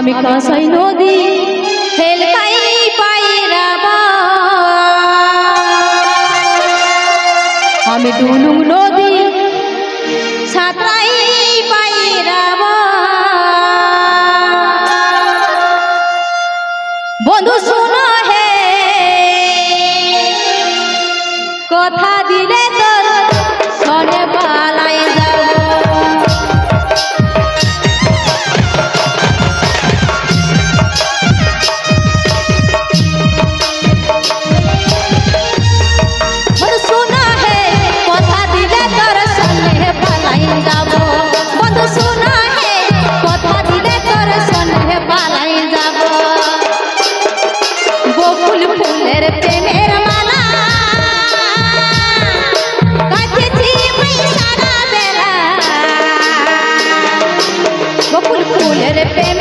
আমি কাঁসাই নদী হেলকাই আমি ডুলুং নদী সাঁতাই পায়রা বন্ধু শোনো হে, কথা দিলে তো Benefit.